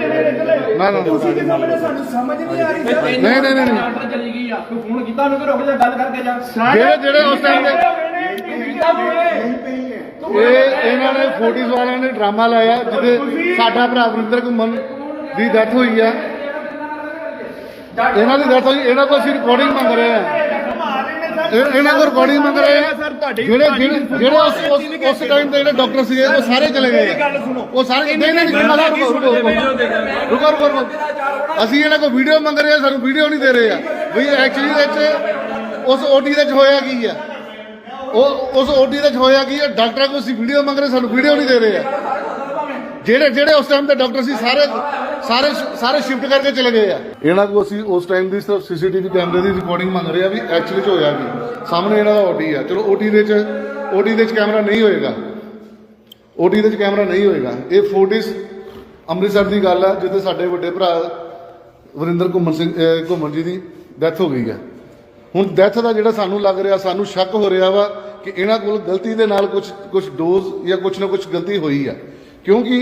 ਨਾ ਨਾ ਤੁਸੀਂ ਦੇ ਸਾਹਮਣੇ ਸਾਨੂੰ ਸਮਝ ਨਹੀਂ ਆ ਰਹੀ? ਸਰ ਨਹੀਂ ਨਹੀਂ ਨਹੀਂ ਨਹੀਂ। ਆਰਡਰ ਚਲੀ ਗਈ ਆ। ਤੂੰ ਫੋਨ ਕੀਤਾ ਉਹਨੂੰ ਕਿ ਰੁਕ ਜਾ ਗੱਲ ਕਰਕੇ ਜਾ। ਜਿਹੜੇ ਜਿਹੜੇ ਉਸ ਟਾਈਮ ਦੇ ਕੀਤਾ ਹੋਏ ਇਹ ਇਹਨਾਂ ਨੇ ਫੋਰਟੀਜ਼ ਵਾਲਿਆਂ ਨੇ ਡਰਾਮਾ ਲਾਇਆ ਜਿੱਥੇ ਸਾਡਾ ਭਰਾ ਵਰਿੰਦਰ ਘੁੰਮਣ ਦੀ ਡੈਥ ਹੋਈ ਆ। ਇਹਨਾਂ ਦੀ ਡੈਥ ਹੋਈ ਇਹਨਾਂ ਕੋਲ ਅਸੀਂ ਰਿਕਾਰਡਿੰਗ ਮੰਗ ਰਹੇ ਆ ਇਹ- ਇਹਨਾਂ ਕੋਲ ਰਿਕਾਰਡਿੰਗ ਮੰਗ ਰਹੇ ਆ। ਜਿਹੜੇ ਜਿਹੜੇ ਜਿਹੜੇ ਉਸ ਉਸ- ਉਸ ਟਾਈਮ ਤੇ ਜਿਹੜੇ ਡਾਕਟਰ ਸੀਗੇ ਉਹ ਸਾਰੇ ਚਲੇ ਗਏ ਆ। ਉਹ ਸਾਰੇ ਨਹੀਂ ਨਹੀਂ ਨਹੀਂ ਮਜ਼ਾ ਰੁਕੋ ਰੁਕੋ ਰੁਕੋ। ਰੁਕੋ ਰੁਕੋ ਅਸੀਂ ਇਹਨਾਂ ਕੋਲ ਵੀਡੀਓ ਮੰਗ ਰਹੇ ਆ ਸਾਨੂੰ ਵੀਡੀਓ ਨਹੀਂ ਦੇ ਰਹੇ ਆ। ਵੀ ਐਕਚੁਅਲੀ ਵਿੱਚ ਉਸ ਓਟੀ ਦੇ ਵਿੱਚ ਹੋਇਆ ਕੀ ਆ? ਉਹ ਉਸ ਓਟੀ ਦੇ ਵਿੱਚ ਹੋਇਆ ਕੀ ਆ? ਡਾਕਟਰਾਂ ਕੋਲ ਅਸੀਂ ਵੀਡੀਓ ਮੰਗ ਰਹੇ ਸਾਨੂੰ ਵੀਡੀਓ ਨਹੀਂ ਦੇ ਰਹੇ ਆ। ਜਿਹੜੇ ਜਿਹੜੇ ਉਸ ਟਾਈਮ ਤੇ ਡਾਕਟਰ ਸੀ ਸਾਰੇ ਸਾਰੇ ਸਾਰੇ ਸ਼ਿਫਟ ਕਰਕੇ ਚਲੇ ਗਏ ਆ। ਇਹਨਾਂ ਕੋਲ ਅਸੀਂ ਉਸ ਟਾਈਮ ਦੀ ਸਿਰਫ ਸੀਸੀਟੀਵੀ ਕੈਮਰੇ ਦੀ ਰਿਕਾਰਡਿੰਗ ਮੰਗ ਰਹੇ ਆ ਵੀ ਐਕਚੁਅਲੀ ਚ ਹੋਇਆ ਕੀ। ਸਾਹਮਣੇ ਇਹਨਾਂ ਦਾ ਓਟੀ ਆ। ਚਲੋ ਓਟੀ ਦੇ ਚ ਓਟੀ ਦੇ ਚ ਕੈਮਰਾ ਨਹੀਂ ਹੋਏਗਾ। ਓਟੀ ਦੇ ਚ ਕੈਮਰਾ ਨਹੀਂ ਹੋਏਗਾ। ਇਹ ਫੋਰਟਿਸ ਅੰਮ੍ਰਿਤਸਰ ਦੀ ਗੱਲ ਆ, ਜਿੱਥੇ ਸਾਡੇ ਵੱਡੇ ਭਰਾ ਵਰਿੰਦਰ ਘੁੰਮਣ ਸਿੰਘ ਘੁੰਮਣ ਜੀ ਦੀ ਡੈਥ ਹੋ ਗਈ ਆ। ਹੁਣ ਡੈਥ ਦਾ ਜਿਹੜਾ ਸਾਨੂੰ ਲੱਗ ਰਿਹਾ, ਸਾਨੂੰ ਸ਼ੱਕ ਹੋ ਰਿਹਾ ਵਾ ਕਿ ਇਹਨਾਂ ਕੋਲ ਗਲਤੀ ਦੇ ਨਾਲ ਕੁਝ ਕੁਝ ਡੋਜ਼ ਜਾਂ ਕੁਝ ਨਾ ਕੁਝ ਗਲਤੀ ਹੋਈ ਆ। ਕਿਉਂਕਿ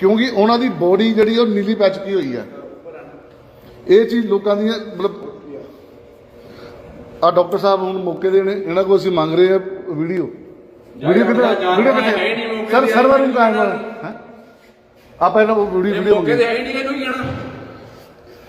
ਕਿਉਂਕਿ ਉਹਨਾਂ ਦੀ ਬੋਡੀ ਜਿਹੜੀ ਉਹ ਨੀਲੀ ਪੈ ਚੁੱਕੀ ਹੋਈ ਆ? ਇਹ ਚੀਜ਼ ਲੋਕਾਂ ਦੀਆਂ ਮਤਲਬ ਆ ਡਾਕਟਰ ਸਾਹਿਬ ਹੁਣ ਮੌਕੇ ਦੇ ਨੇ ਇਹਨਾਂ ਕੋਲ ਅਸੀਂ ਮੰਗ ਰਹੇ ਆ ਵੀਡੀਓ। ਵੀਡੀਓ ਕਿੱਥੇ ਵੀਡੀਓ ਕਿੱਥੇ? ਸਰ ਸਰਵਰ ਨੂੰ ਕਾਇਮ ਹੈ? ਆਪਾਂ ਇਹਨਾਂ ਕੋਲ ਵੀਡੀਓ ਵੀਡੀਓ ਮੰਗੇ ਹੈ। ਨਹੀਂ ਇਹਨੂੰ ਜਾਣਾ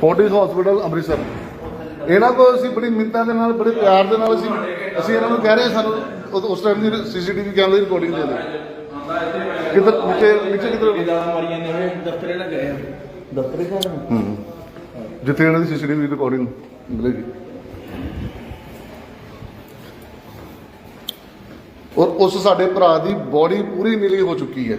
Fortis hospital Amritsar. ਇਹਨਾਂ ਕੋਲ ਅਸੀਂ ਬੜੀ ਮਿੰਤਾਂ ਦੇ ਨਾਲ ਬੜੇ ਪਿਆਰ ਦੇ ਨਾਲ ਅਸੀਂ ਅਸੀਂ ਇਹਨਾਂ ਨੂੰ ਕਹਿ ਰਹੇ ਹਾਂ ਸਾਨੂੰ ਉਸ ਟਾਈਮ ਦੀ ਸੀਸੀਟੀਵੀ ਕੈਮਰੇ ਦੀ ਰਿਕਾਰਡਿੰਗ ਦੇ ਦਿਓ। ਕਿੱਧਰ ਨੀਚੇ ਨੀਚੇ ਕਿੱਧਰ ਮਾਰੀਆਂ ਨੇ ਦਫ਼ਤਰੇ ਲੱਗ ਗਏ ਦਫ਼ਤਰੇ ਘਰ ਹੂੰ। ਜਿੱਥੇ ਇਹਨਾਂ ਦੀ ਸੀਸੀਟੀਵੀ ਰਿਕਾਰਡਿੰਗ ਮਿਲੇਗੀ। ਔਰ ਉਸ ਸਾਡੇ ਭਰਾ ਦੀ ਬੋਡੀ ਪੂਰੀ ਨੀਲੀ ਹੋ ਚੁੱਕੀ ਹੈ।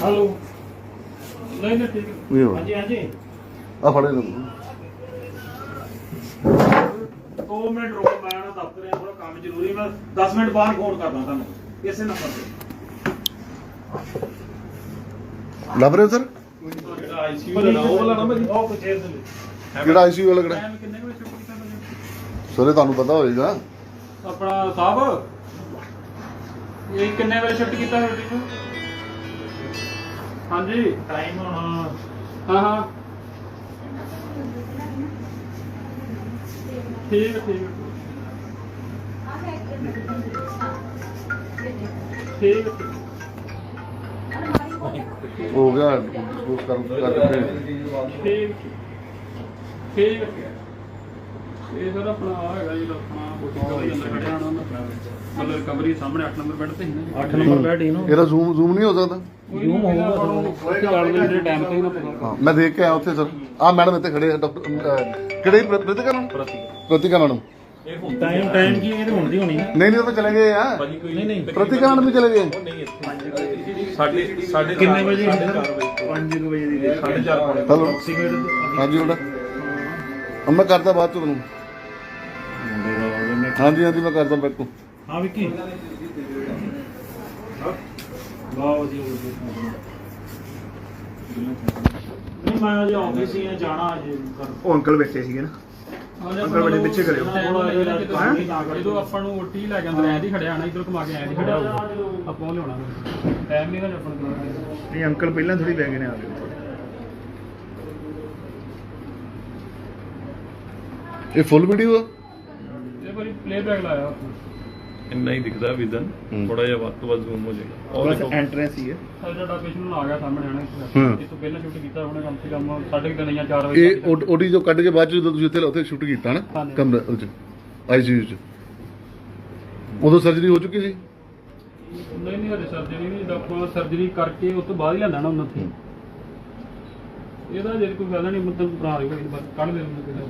ਹਲੋ। ਨਹੀਂ ਨਹੀਂ ਠੀਕ ਵੀ ਹੋ ਹਾਂਜੀ ਹਾਂਜੀ। ਆ ਫੜੇ ਲੈ 2 ਮਿੰਟ ਰੁਕੋ ਮੈਂ ਨਾ ਦਫ਼ਤਰ ਆ ਥੋੜਾ ਕੰਮ ਜ਼ਰੂਰੀ ਮੈਂ 10 ਮਿੰਟ ਬਾਅਦ ਫੋਨ ਕਰਦਾ ਤੁਹਾਨੂੰ ਇਸੇ ਨੰਬਰ ਲੱਭ ਰਹੇ ਹੋ ਸਰ? ਤੇ ਆਈਸੀਯੂ ਦਾ ਉਹ ਵਾਲਾ ਨੰਬਰ ਉਹ ਕੁਝ ਦੇ ਕਿਹੜਾ ਆਈਸੀਯੂ ਵਾਲਾ ਕਿਹੜਾ? ਟਾਈਮ ਕਿੰਨੇ ਕੁ ਵਜੇ ਛੁੱਟੀ ਕਰਦਾ ਜੀ? ਸਰੇ ਤੁਹਾਨੂੰ ਪਤਾ ਹੋਏਗਾ। ਆਪਣਾ ਸਾਹਿਬ ਇਹ ਕਿੰਨੇ ਵਜੇ ਸ਼ਿਫਟ ਕੀਤਾ ਰੋਟੀ ਨੂੰ? ਹਾਂਜੀ। ਟਾਈਮ ਹੁਣ ਹਾਂ ਹਾਂ। ਠੀਕ ਹੈ, ਠੀਕ ਹੈ। ਠੀਕ ਹੈ, ਹੈ। ਹੋ ਗਿਆ ਡਿਸਪੋਜ਼ ਕਰ ਕਰਕੇ ਠੀਕ ਠੀਕ ਇਹ ਸਰ ਆਪਣਾ ਆ ਹੈਗਾ ਜੀ ਆਪਣਾ ਬੁਟੀਕ ਦੇ ਅੰਦਰ ਖੜਿਆ ਹੋਣਾ ਮਤਲਬ ਰਿਕਵਰੀ ਸਾਹਮਣੇ 8 ਨੰਬਰ ਬੈੱਡ ਤੇ ਹੀ ਨਾ। 8 ਨੰਬਰ ਬੈੱਡ ਹੀ ਨਾ ਇਹਦਾ ਜ਼ੂਮ ਜ਼ੂਮ ਨਹੀਂ ਹੋ ਸਕਦਾ? ਜੂਮ ਹੋਊਗਾ ਜਾਣ ਦੇ ਜਿਹੜੇ ਟਾਈਮ ਤੇ ਹੀ ਨਾ ਪਤਾ। ਹਾਂ ਮੈਂ ਦੇਖ ਕੇ ਆਇਆ ਉੱਥੇ ਸਰ ਆ ਮੈਡਮ ਇੱਥੇ ਖੜੇ ਆ ਡਾਕਟਰ ਕਿਹੜੇ ਪ੍ਰ- Pratika madam? Pratika. Madam. Time time ਕੀ ਇਹ ਹੋਣ ਦੀ ਹੋਣੀ ਨਹੀਂ ਨਹੀਂ ਉਹ ਤਾਂ ਚਲੇ ਗਏ ਆ। ਨਹੀਂ ਨਹੀਂ ਪ੍ਰਤਿਕਾ ਮੈਡਮ ਵੀ ਚਲੇ ਗਏ। ਸਾਡੇ ਸਾਡੇ ਕਿੰਨੇ ਵਜੇ 5 ਵਜੇ। ਦੀ ਦੇ 4:30 ਪੌਣੇ ਹੈਲੋ। ਹਾਂਜੀ ਉਹਦਾ ਹੁਣ ਮੈਂ ਕਰਦਾ ਬਾਅਦ ਚ ਤੁਹਾਨੂੰ। ਹਾਂਜੀ ਹਾਂਜੀ ਮੈਂ ਕਰਦਾ ਬੈਕ ਹਾਂ ਵਿੱਕੀ। ਵਧੀਆ ਵਧੀਆ। ਨਹੀਂ ਮੈਂ ਅਜੇ ਆਫਿਸ ਹੀ ਆ ਜਾਣਾ ਅਜੇ ਕਰ ਉਹ ਅੰਕਲ ਬੈਠੇ ਸੀਗੇ ਨਾ। ਅੰਕਲ ਬੜੇ ਪਿੱਛੇ ਕਰਿਓ। ਜਦੋਂ ਆਪਾਂ ਨੂੰ ਓਟੀ ਲੈ ਕੇ ਅੰਦਰ ਐਂ ਦੀ ਖੜਿਆ ਆਣਾ ਇਧਰ ਘੁਮਾ ਕੇ ਐਂ ਦੀ ਖੜਿਆ ਆਪਾਂ ਉਹ ਲਿਆਉਣਾ। ਟਾਈਮ ਨਹੀਂ ਨਾ ਆਪਾਂ ਨੂੰ ਨਹੀਂ ਅੰਕਲ ਪਹਿਲਾਂ ਥੋੜੀ ਬੈ ਗਏ ਨੇ ਆ ਗਏ ਇਹ ਫੁੱਲ ਵੀਡੀਓ ਆ? ਇਹ ਬੜੀ ਪਲੇ ਬੈਕ ਲਾਇਆ। ਇੰਨਾ ਹੀ ਦਿਖਦਾ ਵਿਜ਼ਨ। ਥੋੜਾ ਜਿਹਾ ਵੱਧ ਤੋਂ ਵੱਧ ਜ਼ੂਮ ਹੋ ਜਾਏਗਾ। ਔਰ ਬਸ ਐਂਟਰੈਂਸ ਹੀ ਹੈ। ਸਾਡਾ ਪੇਸ਼ੈਂਟ ਆ ਗਿਆ ਸਾਹਮਣੇ ਆਣਾ ਹਾਂ। ਇਸ ਤੋਂ ਪਹਿਲਾਂ ਸ਼ੂਟ ਕੀਤਾ ਉਹਨੇ ਕਮ ਸੇ ਕਮ ਸਾਢੇ ਕੁ ਤਿੰਨ ਜਾਂ 4 ਵਜੇ ਇਹ ਓਡੀ ਜੋ ਕੱਢ ਕੇ ਬਾਅਦ ਜਦੋਂ ਤੁਸੀਂ ਉੱਥੇ ਉੱਥੇ ਸ਼ੂਟ ਕੀਤਾ ਨਾ। ਕਮਰੇ ਵਿੱਚ ਆਈਸੀਯੂ ਚ। ਉਦੋਂ ਸਰਜਰੀ ਹੋ ਚੁੱਕੀ ਸੀ? ਨਹੀਂ ਨਹੀਂ ਹਜੇ ਸਰਜਰੀ ਨਹੀਂ ਡਾਕਟਰ ਸਰਜਰੀ ਕਰਕੇ ਉਸ ਤੋਂ ਬਾਅਦ ਹੀ ਨਾ ਉਹਨਾਂ ਤੇ ਇਹਦਾ ਜੇ ਕੋਈ ਗੱਲ ਨਹੀਂ ਮਤਲਬ ਬਣਾ ਰਹੀ ਬਸ ਕੱਢ ਦੇ ਉਹਨੂੰ ਕਿਤੇ।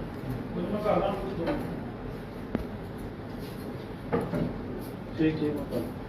ਠੀਕ ਠੀਕ